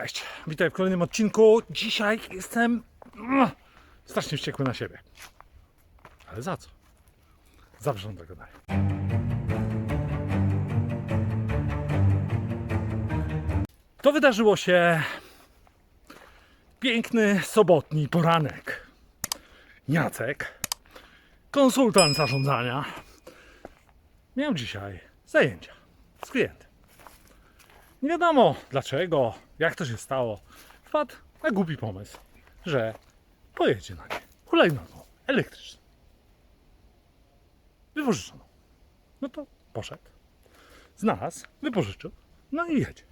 Cześć, witaj w kolejnym odcinku. Dzisiaj jestem mm, strasznie wściekły na siebie. Ale za co? Za wrząt dogadania. To wydarzyło się piękny sobotni poranek. Jacek, konsultant zarządzania, miał dzisiaj zajęcia z klientem. Nie wiadomo dlaczego, jak to się stało. Wpadł na głupi pomysł, że pojedzie na nie hulajnogą elektryczną. Wypożyczoną. No to poszedł. Znalazł, wypożyczył, no i jedzie.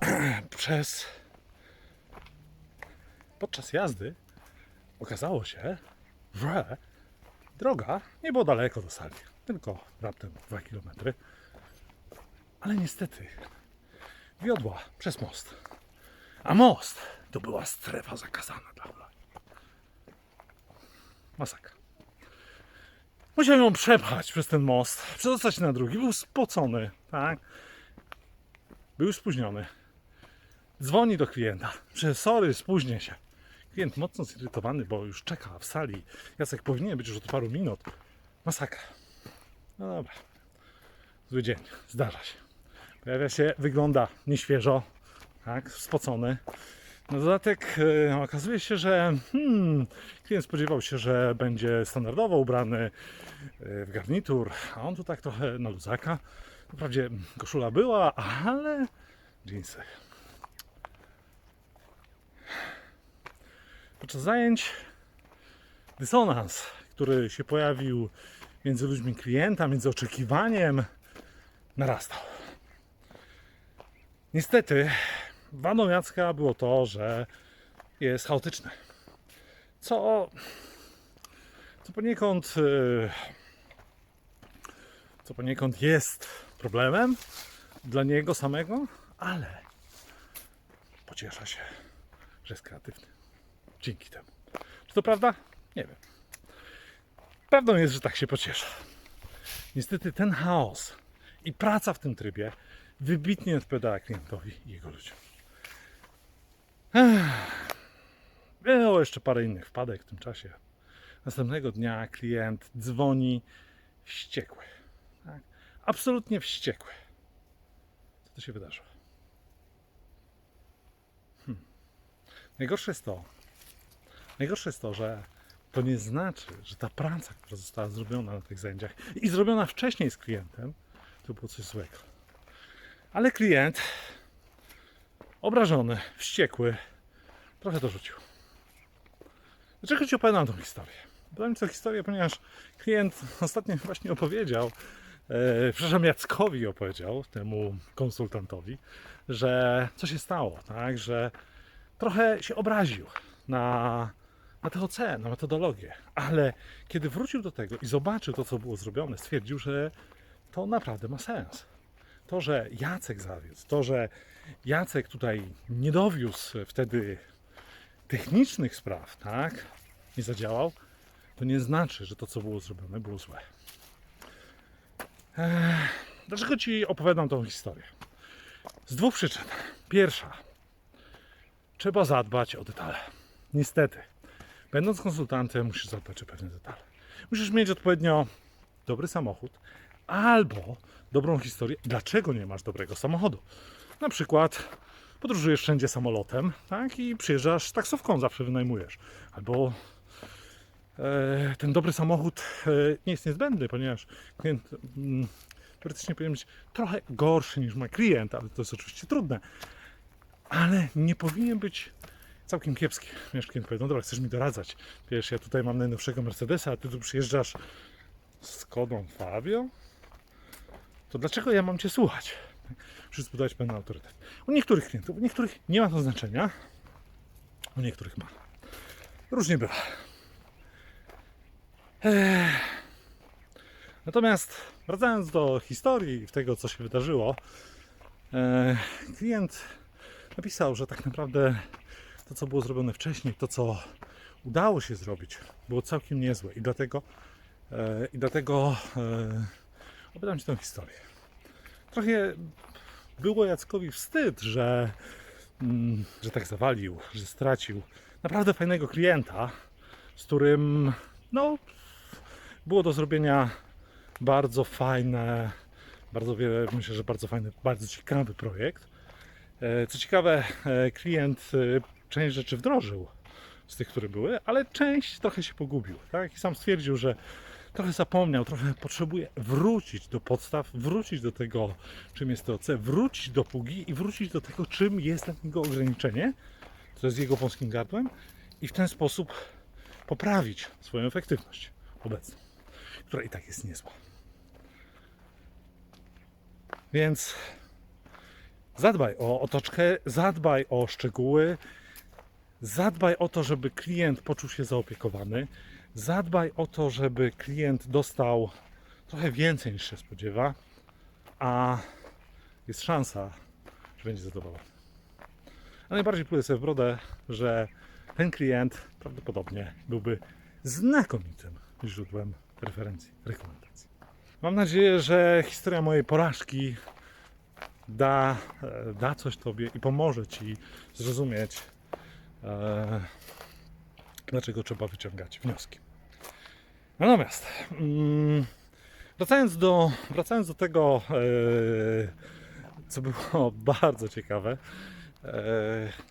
Przez podczas jazdy okazało się, że droga nie było daleko do sali, tylko raptem 2 kilometry. Ale niestety wiodła przez most. A most to była strefa zakazana dla. Masakra. Musiał ją przepchać przez ten most, przedostać się na drugi. Był spocony, tak? Był spóźniony. Dzwoni do klienta, że sorry, spóźnię się. Klient mocno zirytowany, bo już czeka w sali. Jacek powinien być już od paru minut. Masakra. No dobra. Zły dzień. Zdarza się. Pojawia się, wygląda nieświeżo, tak, spocony. Na dodatek e, okazuje się, że hmm, klient spodziewał się, że będzie standardowo ubrany e, w garnitur, a on tu tak trochę na luzaka. Wprawdzie koszula była, ale dżinsy. Podczas zajęć dysonans, który się pojawił między ludźmi klienta, między oczekiwaniem, narastał. Niestety, wadą Jacka było to, że jest chaotyczny. Co, co poniekąd e, co poniekąd jest problemem dla niego samego, ale pociesza się, że jest kreatywny. Dzięki temu. Czy to prawda? Nie wiem. Prawdą jest, że tak się pociesza. Niestety ten chaos i praca w tym trybie wybitnie odpowiadała klientowi i jego ludziom. Było jeszcze parę innych wpadek w tym czasie. Następnego dnia klient dzwoni wściekły. Tak? Absolutnie wściekły. Co to się wydarzyło? Hmm. Najgorsze jest to, najgorsze jest to, że to nie znaczy, że ta praca, która została zrobiona na tych zajęciach i zrobiona wcześniej z klientem, to było coś złego. Ale klient, obrażony, wściekły, trochę dorzucił. Dlaczego Ci opowiadam tą historię? Ci tę historię, ponieważ klient ostatnio właśnie opowiedział, e, przepraszam, Jackowi opowiedział, temu konsultantowi, że co się stało, tak, że trochę się obraził na, na THC, na metodologię, ale kiedy wrócił do tego i zobaczył to, co było zrobione, stwierdził, że to naprawdę ma sens. To, że Jacek zawiózł, to, że Jacek tutaj nie dowiózł wtedy technicznych spraw, tak, nie zadziałał, to nie znaczy, że to, co było zrobione, było złe. Ech, dlaczego Ci opowiadam tą historię? Z dwóch przyczyn. Pierwsza, trzeba zadbać o detale. Niestety, będąc konsultantem, musisz zadbać o pewne detale. Musisz mieć odpowiednio dobry samochód albo dobrą historię, dlaczego nie masz dobrego samochodu. Na przykład podróżujesz wszędzie samolotem, tak, i przyjeżdżasz taksówką, zawsze wynajmujesz. Albo e, ten dobry samochód e, nie jest niezbędny, ponieważ klient mm, teoretycznie powinien być trochę gorszy niż mój klient, ale to jest oczywiście trudne. Ale nie powinien być całkiem kiepski. Wiesz, klient powie, no dobra, chcesz mi doradzać. Wiesz, ja tutaj mam najnowszego Mercedesa, a ty tu przyjeżdżasz z Kodą Fabio? To dlaczego ja mam Cię słuchać? Muszę zbudować pewien autorytet. U niektórych klientów, u niektórych nie ma to znaczenia, u niektórych ma. Różnie bywa. Ech. Natomiast wracając do historii i tego, co się wydarzyło, e, klient napisał, że tak naprawdę to, co było zrobione wcześniej, to, co udało się zrobić, było całkiem niezłe i dlatego, e, i dlatego e, opowiadam Ci tę historię. Trochę było Jackowi wstyd, że, mm, że tak zawalił, że stracił naprawdę fajnego klienta, z którym no, było do zrobienia bardzo fajne, bardzo wiele, myślę, że bardzo fajny, bardzo ciekawy projekt. E, Co ciekawe, e, klient e, część rzeczy wdrożył z tych, które były, ale część trochę się pogubił. Tak? I sam stwierdził, że trochę zapomniał, trochę potrzebuje wrócić do podstaw, wrócić do tego, czym jest TOC, wrócić do pługi i wrócić do tego, czym jest niego ograniczenie, co jest jego wąskim gardłem i w ten sposób poprawić swoją efektywność obecną, która i tak jest niezła. Więc zadbaj o otoczkę, zadbaj o szczegóły, zadbaj o to, żeby klient poczuł się zaopiekowany, zadbaj o to, żeby klient dostał trochę więcej niż się spodziewa, a jest szansa, że będzie zadowolony. A najbardziej pluję sobie w brodę, że ten klient prawdopodobnie byłby znakomitym źródłem referencji, rekomendacji. Mam nadzieję, że historia mojej porażki da, e, da coś Tobie i pomoże Ci zrozumieć, e, dlaczego trzeba wyciągać wnioski. Natomiast, mm, wracając do, wracając do tego, e, co było bardzo ciekawe, e,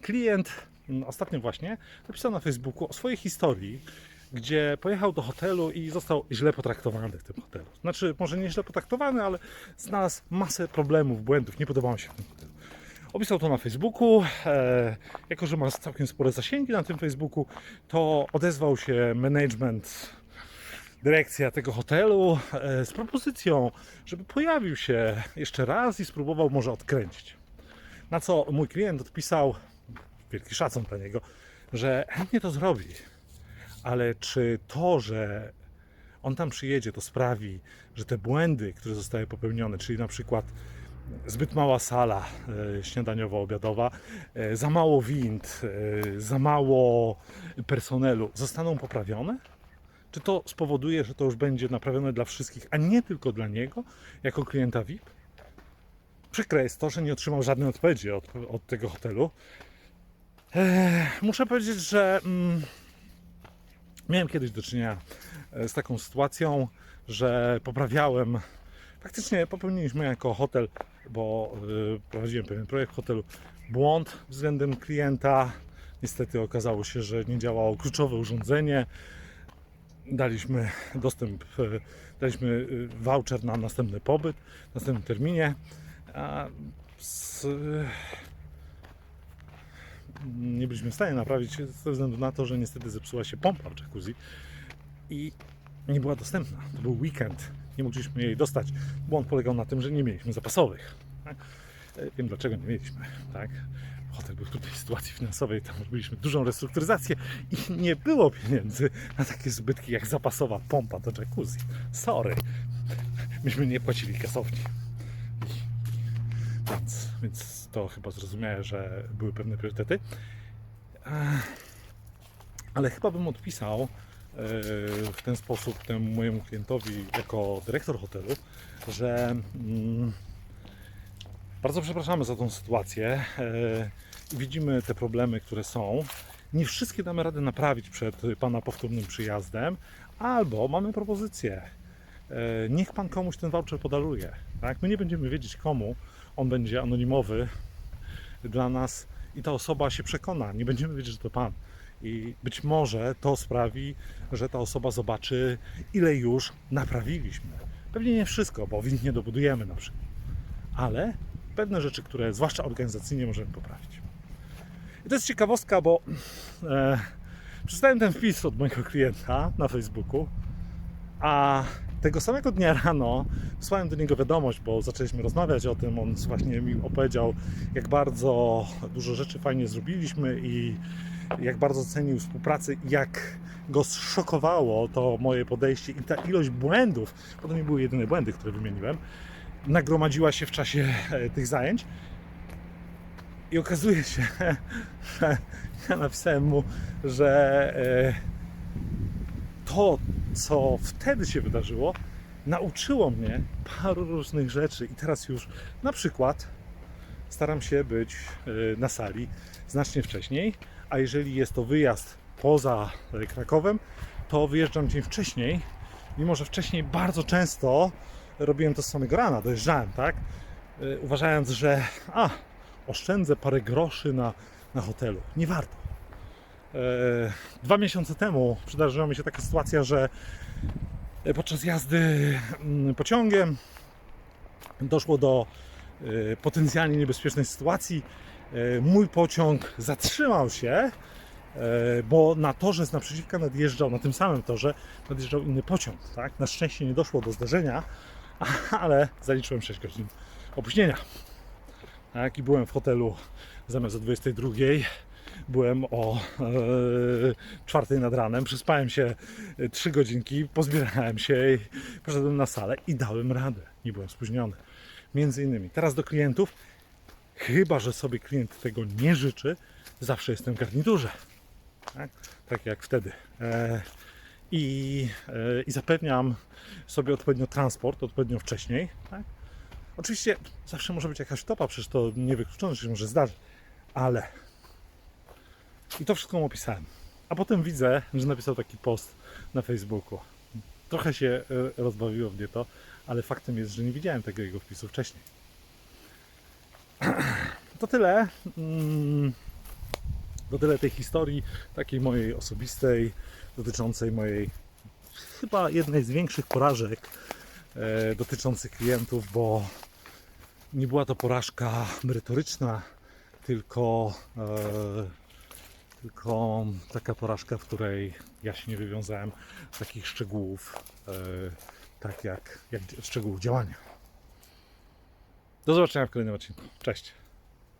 klient mm, ostatnio właśnie napisał na Facebooku o swojej historii, gdzie pojechał do hotelu i został źle potraktowany w tym hotelu. Znaczy, może nie źle potraktowany, ale znalazł masę problemów, błędów, nie podobało się w tym hotelu. Opisał to na Facebooku. E, jako, że ma całkiem spore zasięgi na tym Facebooku, to odezwał się management, dyrekcja tego hotelu e, z propozycją, żeby pojawił się jeszcze raz i spróbował może odkręcić. Na co mój klient odpisał, wielki szacun dla niego, że chętnie to zrobi, ale czy to, że on tam przyjedzie, to sprawi, że te błędy, które zostały popełnione, czyli na przykład zbyt mała sala e, śniadaniowo-obiadowa, e, za mało wind, za mało personelu, zostaną poprawione? Czy to spowoduje, że to już będzie naprawione dla wszystkich, a nie tylko dla niego, jako klienta VIP? Przykre jest to, że nie otrzymał żadnej odpowiedzi od, od tego hotelu. Eee, muszę powiedzieć, że mm, miałem kiedyś do czynienia e, z taką sytuacją, że poprawiałem. Faktycznie popełniliśmy jako hotel, bo y, prowadziłem pewien projekt hotelu, błąd względem klienta. Niestety okazało się, że nie działało kluczowe urządzenie. Daliśmy dostęp, e, daliśmy y, voucher na następny pobyt, w następnym terminie. Z, nie byliśmy w stanie naprawić ze względu na to, że niestety zepsuła się pompa w jacuzzi i nie była dostępna. To był weekend, nie mogliśmy jej dostać. Błąd polegał na tym, że nie mieliśmy zapasowych. tak? E, Wiem dlaczego nie mieliśmy. Tak? Hotel był w trudnej sytuacji finansowej, tam robiliśmy dużą restrukturyzację i nie było pieniędzy na takie zbytki jak zapasowa pompa do jacuzzi. Sorry. Myśmy nie płacili kasowni. Więc, więc to chyba zrozumiałe, że były pewne priorytety. Ale chyba bym odpisał e, w ten sposób temu mojemu klientowi jako dyrektor hotelu, że mm, bardzo przepraszamy za tą sytuację. Widzimy te problemy, które są. Nie wszystkie damy radę naprawić przed Pana powtórnym przyjazdem, albo mamy propozycję. E, Niech Pan komuś ten voucher podaruje. Tak? My nie będziemy wiedzieć komu, on będzie anonimowy dla nas i ta osoba się przekona. Nie będziemy wiedzieć, że to Pan. I być może to sprawi, że ta osoba zobaczy, ile już naprawiliśmy. Pewnie nie wszystko, bo wind nie dobudujemy na przykład, ale pewne rzeczy, które zwłaszcza organizacyjnie możemy poprawić. I to jest ciekawostka, bo e, przeczytałem ten wpis od mojego klienta na Facebooku, a tego samego dnia rano wysłałem do niego wiadomość, bo zaczęliśmy rozmawiać o tym. On właśnie mi opowiedział, jak bardzo dużo rzeczy fajnie zrobiliśmy i jak bardzo cenił współpracę, jak go zszokowało to moje podejście i ta ilość błędów, bo to nie były jedyne błędy, które wymieniłem, nagromadziła się w czasie e, tych zajęć. I okazuje się, że ja napisałem mu, że e, to, co wtedy się wydarzyło, nauczyło mnie paru różnych rzeczy. I teraz już na przykład staram się być y, na sali znacznie wcześniej, a jeżeli jest to wyjazd poza y, Krakowem, to wyjeżdżam dzień wcześniej, mimo że wcześniej bardzo często robiłem to z samego rana, dojeżdżałem, tak? Uważając, że a, oszczędzę parę groszy na, na hotelu. Nie warto. E, Dwa miesiące temu przydarzyła mi się taka sytuacja, że e, podczas jazdy mm, pociągiem doszło do e, potencjalnie niebezpiecznej sytuacji. Mój pociąg zatrzymał się, bo na torze z naprzeciwka nadjeżdżał, na tym samym torze nadjeżdżał inny pociąg. Tak? Na szczęście nie doszło do zdarzenia, ale zaliczyłem 6 godzin opóźnienia. I byłem w hotelu zamiast o 22. Byłem o e, 4 nad ranem, przespałem się 3 godzinki, pozbierałem się i poszedłem na salę i dałem radę. Nie byłem spóźniony. Między innymi. Teraz do klientów, chyba że sobie klient tego nie życzy, zawsze jestem w garniturze. Tak, tak jak wtedy. E, i, e, I zapewniam sobie odpowiednio transport, odpowiednio wcześniej. Tak? Oczywiście zawsze może być jakaś topa, przecież to niewykluczone, się może zdarzyć, ale i to wszystko mu opisałem. A potem widzę, że napisał taki post na Facebooku. Trochę się e, rozbawiło mnie to, ale faktem jest, że nie widziałem tego jego wpisu wcześniej. To tyle. Mm, To tyle tej historii, takiej mojej osobistej, dotyczącej mojej chyba jednej z większych porażek e, dotyczących klientów, bo nie była to porażka merytoryczna, tylko, e, tylko taka porażka, w której ja się nie wywiązałem z takich szczegółów, e, tak jak, jak szczegółów działania. Do zobaczenia w kolejnym odcinku. Cześć.